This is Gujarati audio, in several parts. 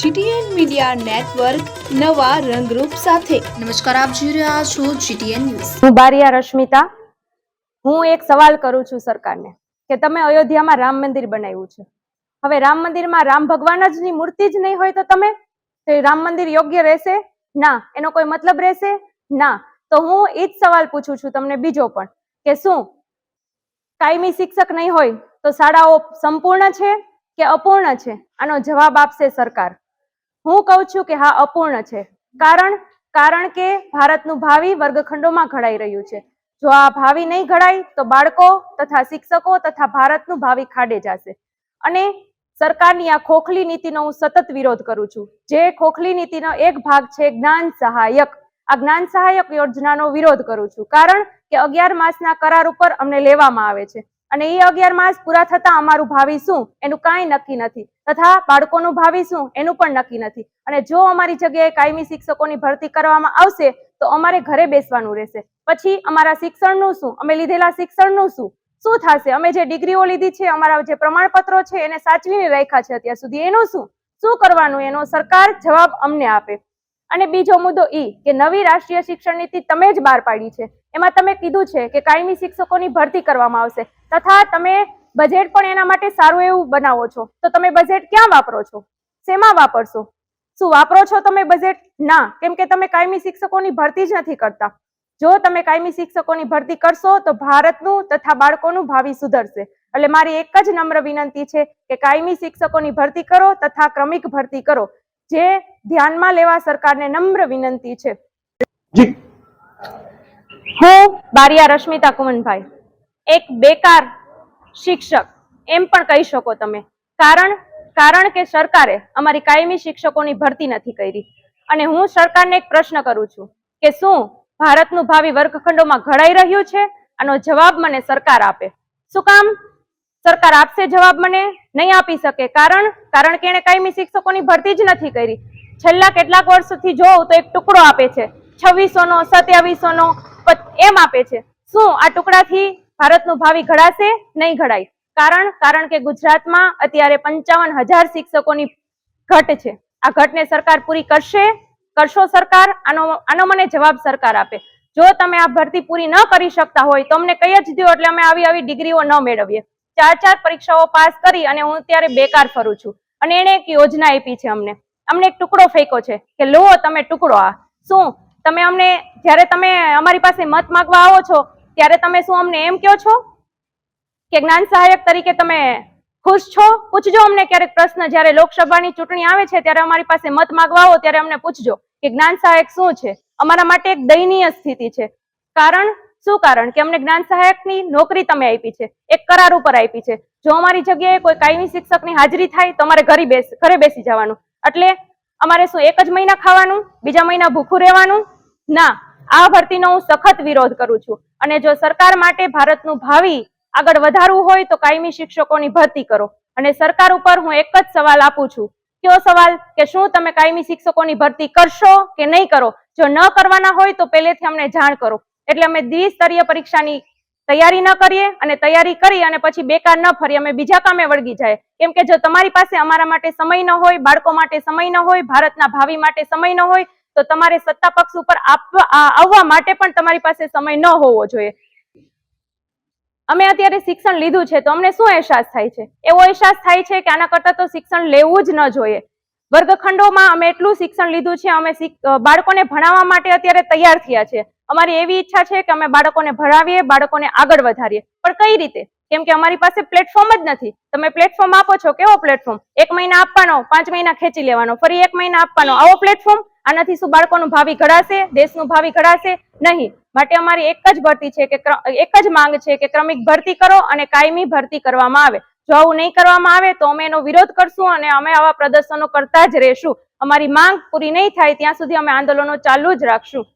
જીટીએન મીડિયા નેટવર્ક નવા રંગરૂપ સાથે. નમસ્કાર આપ જોઈ રહ્યા છો જીટીએન ન્યૂઝ. હું બારિયા રશ્મિતા. હું એક સવાલ કરું છું સરકારને કે તમે અયોધ્યામાં રામ મંદિર બનાવ્યું છે. હવે રામ મંદિરમાં રામ ભગવાન જ ની મૂર્તિ જ નહીં હોય તો તમે? તો રામ મંદિર યોગ્ય રહેશે? ના. એનો કોઈ મતલબ રહેશે? ના. તો હું એ જ સવાલ પૂછું છું તમને બીજો પણ કે શું કાયમી શિક્ષક નહીં હોય તો શાળાઓ સંપૂર્ણ છે કે અપૂર્ણ છે? આનો જવાબ આપશે સરકાર. હું કહું છું કે હા, અપૂર્ણ છે. કારણ કારણ કે ભારતનું ભાવિ વર્ગખંડોમાં ઘડાઈ રહ્યું છે. જો આ ભાવિ નહીં ઘડાય, તો બાળકો તથા શિક્ષકો તથા ભારતનું ભાવિ ખાડે જશે. અને સરકારની આ ખોખલી નીતિનો હું સતત વિરોધ કરું છું. જે ખોખલી નીતિનો એક ભાગ છે જ્ઞાન સહાયક. આ જ્ઞાન સહાયક યોજનાનો વિરોધ કરું છું. કારણ કે અગિયાર માસના કરાર ઉપર અમને લેવામાં આવે છે. અને એ અગિયાર માસ પૂરા થતા અમારું ભાવિ શું એનું કાંઈ નક્કી નથી. તથા બાળકોનું ભાવિ શું એનું પણ નક્કી નથી. અને જો અમારી જગ્યાએ કાયમી શિક્ષકોની ભરતી કરવામાં આવશે, તો અમારે ઘરે બેસવાનું રહેશે. પછી અમારા શિક્ષણનું શું? અમે લીધેલા શિક્ષણનું શું? શું થશે? અમે જે ડિગ્રીઓ લીધી છે, અમારા જે પ્રમાણપત્રો છે, એને સાચવીને રાખ્યા છે અત્યાર સુધી. એનું શું? શું કરવાનું? એનો સરકાર જવાબ અમને આપે. અને બીજો મુદ્દો ઈ કે નવી રાષ્ટ્રીય શિક્ષણ નીતિ તમે જ બહાર પાડી છે. એમાં તમે કીધું છે કે કાયમી શિક્ષકોની ભરતી કરવામાં આવશે. તથા તમે બજેટ પણ એના માટે સારું એવું બનાવો છો. તો તમે બજેટ ક્યાં વાપરો છો? શેમાં વાપરશો? શું વાપરો છો તમે બજેટ ના, કેમ કે તમે કાયમી શિક્ષકોની ભરતી જ નથી કરતા. જો તમે કાયમી શિક્ષકોની ભરતી કરશો તો ભારતનું તથા બાળકોનું ભાવિ સુધરશે. એટલે મારી એક જ નમ્ર વિનંતી છે કે કાયમી શિક્ષકોની ભરતી કરો તથા ક્રમિક ભરતી કરો. જે ધ્યાનમાં લેવા સરકારને નમ્ર વિનંતી છે. હું બારિયા રશ્મિતા કુમનભાઈ એક બેકાર શિક્ષક એમ પણ કહી શકો તમે. કારણ કારણ કે સરકારે અમારી કાયમી શિક્ષકોની ભરતી નથી કરી. અને હું સરકારને એક પ્રશ્ન કરું છું કે શું ભારતનું ભાવિ વર્ગખંડોમાં ઘડાઈ રહ્યું છે? આનો જવાબ મને સરકાર આપે. શું કામ? સરકાર આપશે જવાબ મને નહીં આપી શકે. કારણ કારણ કે એણે કાયમી શિક્ષકોની ભરતી જ નથી કરી. છેલ્લા કેટલાક વર્ષથી જોઉં તો એક ટુકડો આપે છે. છવ્વીસો નો સત્યાવીસો નો એમ આપે છે. શું આ ટુકડાથી ભારતનું ભાવિ ઘડાશે? નહીં ઘડાય. કારણ કારણ કે ગુજરાતમાં અત્યારે પંચાવન હજાર શિક્ષકોની ઘટ છે. આ ઘટને સરકાર પૂરી કરશે? કરશો સરકાર? આનો આનો મને જવાબ સરકાર આપે. જો તમે આ ભરતી પૂરી ન કરી શકતા હોય, તો અમને કહી જ દો એટલે અમે આવી આવી ડિગ્રીઓ ન મેળવીએ. ચાર ચાર પરીક્ષાઓ પાસ કરી અને હું ત્યારે બેકાર ફરું છું. અને એણે એક યોજના આપી છે અમને. અમને એક ટુકડો ફેંકો છે કે, લો, તમે ટુકડો આ. શું? તમે અમને, જ્યારે તમે અમારી પાસે મત માગવા આવો છો, ત્યારે તમે શું અમને એમ કહો છો? કે, જ્ઞાન સહાયક તરીકે તમે ખુશ છો? પૂછજો અમને ક્યારેક પ્રશ્ન. જ્યારે લોકસભાની ચૂંટણી આવે છે, ત્યારે અમારી પાસે મત માગવા આવો, ત્યારે અમને પૂછજો કે, જ્ઞાન સહાયક શું છે? અમારા માટે એક દયનીય સ્થિતિ છે. કારણ શું કારણ? કે અમને જ્ઞાન સહાયકની નોકરી તમે આપી છે, એક કરાર ઉપર આપી છે. જો અમારી જગ્યાએ કોઈ કાયમી શિક્ષકની હાજરી થાય, તો અમારે ઘરે બેસ, ઘરે બેસી જવાનું. એટલે અમારે શું, એક જ મહિના ખાવાનું, બીજા મહિના ભૂખું રહેવાનું? ના, આ ભરતીનો હું સખત વિરોધ કરું છું. અને જો સરકાર માટે ભારતનું ભાવિ આગળ વધારવું હોય, તો કાયમી શિક્ષકોની ભરતી કરો. અને સરકાર ઉપર હું એક જ સવાલ આપું છું. કયો સવાલ? કે શું તમે કાયમી શિક્ષકોની ભરતી કરશો કે નહીં કરો? જો ન કરવાના હોય, તો પહેલેથી અમને જાણ કરો. એટલે અમે દ્વિસ્તરીય પરીક્ષાની તૈયારી ન કરીએ અને તૈયારી કરી અને પછી બેકાર ન ફરીએ અમે બીજા કામે વળગી જાય. કેમ કે જો તમારી પાસે અમારા માટે સમય ન હોય, બાળકો માટે સમય ન હોય, ભારતના ભાવિ માટે સમય ન હોય, તો તમારે સત્તા પક્ષ ઉપર આવવા માટે પણ તમારી પાસે સમય ન હોવો જોઈએ. અમે અત્યારે શિક્ષણ લીધું છે, તો અમને શું અહેસાસ થાય છે? એવો અહેસાસ થાય છે કે આના કરતાં તો શિક્ષણ લેવું જ ન જોઈએ. વર્ગખંડોમાં અમે એટલું શિક્ષણ લીધું છે, અમે બાળકોને ભણાવવા માટે અત્યારે તૈયાર થયા છે. અમારી એવી ઈચ્છા છે કે અમે બાળકોને ભણાવીએ, બાળકોને આગળ વધારીએ. પણ કઈ રીતે? કેમ કે અમારી પાસે પ્લેટફોર્મ જ નથી. તમે પ્લેટફોર્મ આપો છો કેવો પ્લેટફોર્મ એક મહિના આપવાનો, પાંચ મહિના ખેંચી લેવાનો, ફરી એક મહિના આપવાનો. આવો પ્લેટફોર્મ આનાથી શું બાળકોનું ભાવિ ઘડાશે, દેશનું ભાવિ ઘડાશે? નહીં. માટે અમારી એક જ ભરતી છે કે એક જ માંગ છે કે ક્રમિક ભરતી કરો અને કાયમી ભરતી કરવામાં આવે. જો આવું નહીં કરવામાં આવે, તો અમે એનો વિરોધ કરશું અને અમે આવા પ્રદર્શનો કરતા જ રહેશું. અમારી માંગ પૂરી નહીં થાય, ત્યાં સુધી અમે આંદોલનો ચાલુ જ રાખશું.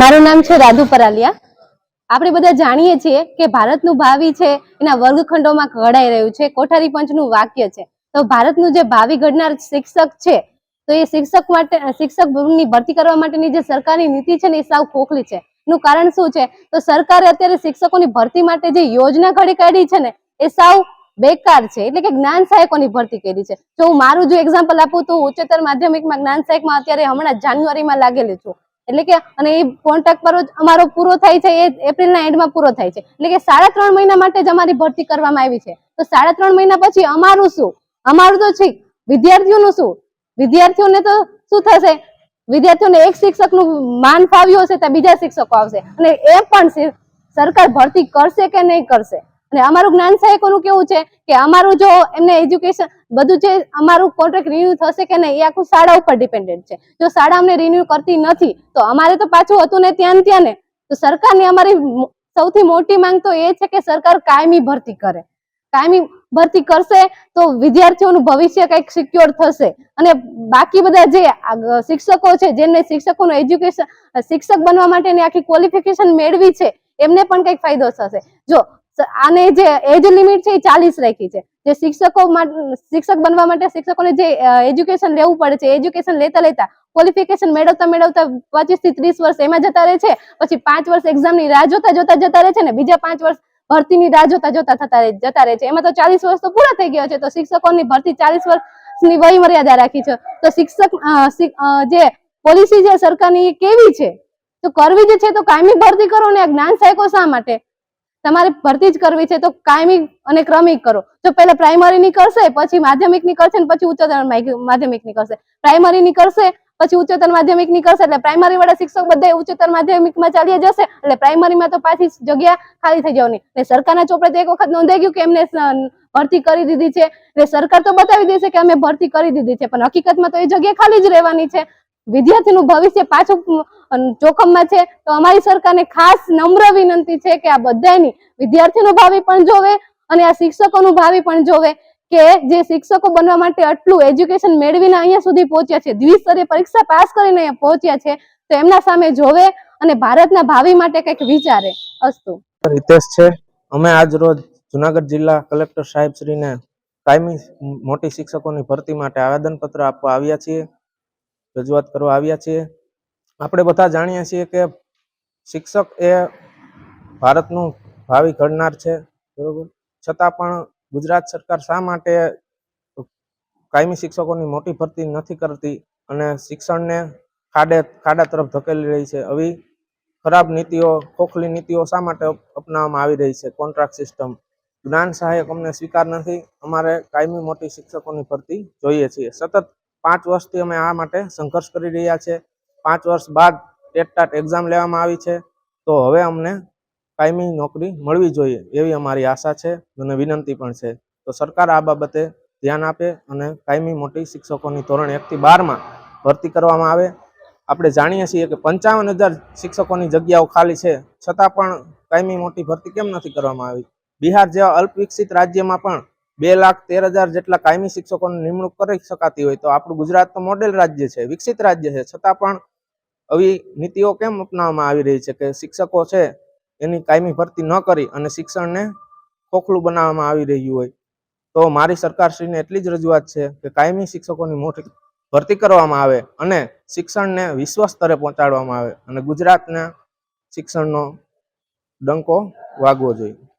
મારું નામ છે રાધુ પરાલિયા. આપણે બધા જાણીએ છીએ કે ભારતનું ભાવિ છે એના વર્ગખંડોમાં ઘડાઈ રહ્યું છે, કોઠારી પંચનું વાક્ય છે. તો ભારતનું જે ભાવિ ઘડનાર શિક્ષક છે, તો એ શિક્ષક માટે શિક્ષકની ભરતી કરવા માટેની જે સરકારની નીતિ છે ને એ સાવ ખોખલી છે. એનું કારણ શું છે? તો સરકારે અત્યારે શિક્ષકોની ભરતી માટે જે યોજના ઘડી કાઢી છે ને, એ સાવ બેકાર છે. એટલે કે જ્ઞાન સહાયકોની ભરતી કરી છે. જો હું મારું જો એક્ઝામ્પલ આપું તો ઉચ્ચતર માધ્યમિકમાં જ્ઞાન સહાયકમાં અત્યારે હમણાં જાન્યુઆરીમાં લાગેલી છું. એટલે કે અને એ કોન્ટ્રાક્ટ પર અમારો પૂરો થાય છે, એ એપ્રિલના એન્ડમાં પૂરો થાય છે. એટલે કે સાડા ત્રણ મહિના માટે જ અમારી ભરતી કરવામાં આવી છે. તો સાડા ત્રણ મહિના પછી અમારું શું? અમારું તો છે વિદ્યાર્થીઓનું શું? વિદ્યાર્થીઓને તો શું થશે? વિદ્યાર્થીઓને એક શિક્ષકનું માન ફાવ્યું હશે તો બીજા શિક્ષકો આવશે. અને એ પણ સરકાર ભરતી કરશે કે નહીં કરશે? અને અમારું જ્ઞાન સહાયકોનું કેવું છે કે અમારું જો એમને એજ્યુકેશન બધું જે અમારું કોન્ટ્રાક્ટ રિન્યુ થશે કે નહીં, એ આખું શાળા ઉપર ડિપેન્ડન્ટ છે. જો શાળા અમને રિન્યુ કરતી નથી, તો અમારે તો પાછું હતું ને ત્યાં ત્યાં ને. તો સરકારની અમારી સૌથી મોટી માંગ તો એ છે કે સરકાર કાયમી ભરતી કરે. કાયમી ભરતી કરશે તો વિદ્યાર્થીઓનું ભવિષ્ય કંઈક સિક્યોર થશે. અને બાકી બધા જે શિક્ષકો છે, જેમને શિક્ષકોનું એજ્યુકેશન શિક્ષક બનવા માટેની આખી ક્વોલિફિકેશન મેળવી છે, એમને પણ કંઈક ફાયદો થશે. જો આને જે એજ લિમિટ છે એ ચાલીસ રાખી છે. જે શિક્ષકો શિક્ષક બનવા માટે શિક્ષકોને જે એજ્યુકેશન લેવું પડે છે, એજ્યુકેશન લેતા લેતા ક્વોલિફિકેશન મેળવતા મેળવતા પચીસથી ત્રીસ વર્ષ એમાં જતા રહે છે, પછી પાંચ વર્ષ એક્ઝામની રાહ જોતા જોતા જતા રહે છે ને બીજા પાંચ વર્ષ ભરતીની રાહ જોતા જોતા થતા જતા રહે છે. એમાં તો ચાલીસ વર્ષ તો પૂરા થઈ ગયા છે, તો શિક્ષકોની ભરતી ચાલીસ વર્ષની વય મર્યાદા રાખી છે. તો શિક્ષક જે પોલિસી છે સરકારની એ કેવી છે? તો કરવી જ છે તો કાયમી ભરતી કરો ને જ્ઞાન સહાયકો શા માટે? તમારે ભરતી જ કરવી છે તો કાયમી અને ક્રમિક કરો. જો પહેલા પ્રાઇમરી ની કરશે પછી માધ્યમિકની કરશે ને પછી ઉચ્ચતર માધ્યમિકની કરશે પ્રાઇમરી ની કરશે પછી ઉચ્ચતર માધ્યમિક નીકળશે એટલે પ્રાઇમરી વાળા શિક્ષક બધા ઉચ્ચતર માધ્યમિકમાં ચાલ્યા જશે એટલે પ્રાઇમરીમાં તો પાછી જગ્યા ખાલી થઈ જવાની. એટલે સરકારના ચોપડે તો એક વખત નોંધાઈ ગયું કે એમને ભરતી કરી દીધી છે. એટલે સરકાર તો બતાવી દેશે કે અમે ભરતી કરી દીધી છે, પણ હકીકતમાં તો એ જગ્યા ખાલી જ રહેવાની છે. વિદ્યાર્થીનું ભવિષ્ય પાછું જોખમમાં છે, તો અમારી સરકારને ખાસ નમ્ર વિનંતી છે કે આ બધાની વિદ્યાર્થીનું ભાવિ પણ જોવે અને આ શિક્ષકોનું ભાવિ પણ જોવે કે જે શિક્ષકો બનવા માટે આટલું એજ્યુકેશન મેળવીને અહીંયા સુધી પહોંચ્યા છે, દ્વિસ્તરીય પરીક્ષા પાસ કરીને અહીંયા પહોંચ્યા છે, તો એમના સામે જોવે અને ભારતના ભાવિ માટે કંઈક વિચારે. અસ્તુ. હિતેશ છે. અમે આજ રોજ જુનાગઢ જિલ્લા કલેક્ટર સાહેબ શ્રીને કાયમી મોટી શિક્ષકોની ભરતી માટે આવેદનપત્ર આપવા આવ્યા છીએ. રજૂઆત કરવા આવ્યા છીએ. આપણે બધા જાણીએ છીએ કે શિક્ષક એ ભારતનું ભાવિ ઘડનાર છે, બરોબર? છતાં પણ ગુજરાત સરકાર શા માટે કાયમી શિક્ષકોની મોટી ભરતી નથી કરતી અને શિક્ષણને ખાડે, ખાડા તરફ ધકેલી રહી છે? આવી ખરાબ નીતિઓ, ખોખલી નીતિઓ શા માટે અપનાવવામાં આવી રહી છે? Contract system. જ્ઞાન સહાયક અમને સ્વીકાર નથી. અમારે કાયમી મોટી શિક્ષકોની ભરતી જોઈએ છીએ. સતત પાંચ વર્ષથી અમે આ માટે સંઘર્ષ કરી રહ્યા છે. પાંચ વર્ષ બાદ ટેટટાટ એક્ઝામ લેવામાં આવી છે. તો હવે અમને કાયમી નોકરી મળવી જોઈએ એવી અમારી આશા છે અને વિનંતી પણ છે. તો સરકાર આ બાબતે ધ્યાન આપે અને કાયમી મોટી શિક્ષકોની ધોરણ એકથી બારમાં ભરતી કરવામાં આવે. આપણે જાણીએ છીએ કે પંચાવન હજાર શિક્ષકોની જગ્યાઓ ખાલી છે. છતાં પણ કાયમી મોટી ભરતી કેમ નથી કરવામાં આવી? બિહાર જેવા અલ્પ વિકસિત રાજ્યમાં પણ બે લાખ તેર હજાર જેટલા કાયમી શિક્ષકોની નિમણૂક કરી શકાતી હોય તો આપણું ગુજરાત તો મોડેલ રાજ્ય છે, વિકસિત રાજ્ય છે. છતાં પણ આવી નીતિઓ કેમ અપનાવવામાં આવી રહી છે કે શિક્ષકો છે એની કાયમી ભરતી ન કરી અને શિક્ષણને ખોખલું બનાવવામાં આવી રહ્યું હોય? તો મારી સરકારશ્રીને એટલી જ રજૂઆત છે કે કાયમી શિક્ષકોની મોટી ભરતી કરવામાં આવે અને શિક્ષણને વિશ્વ સ્તરે પહોંચાડવામાં આવે અને ગુજરાતને શિક્ષણનો ડંકો વાગવો જોઈએ.